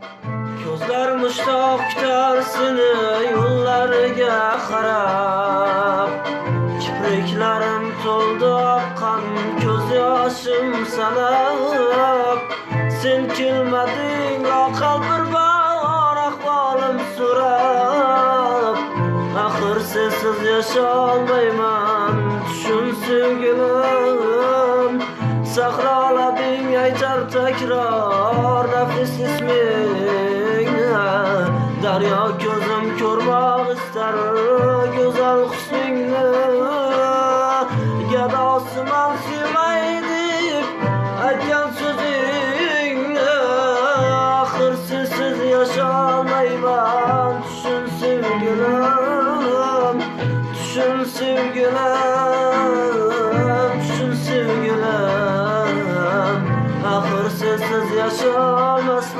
Ko'zlar mushtoq kutar seni yo'llariga qarab. Kipriklarim to'ldi oqqan ko'z yoshim sanab. Sen kelmading oqal bir bor ahvolim so'rab. Axir sensiz yasholmayman tushun sevgilim. Sahrolading aytar takror nafis ister ya gözüm kör ister Güzel kuşun günü Gedası ben sevmeydim Etken sözünü Hırsızsız yaşamayı ben Düşün sevgilim Düşün sevgilim Düşün sevgilim. Ah, hırsızsız yaşamasın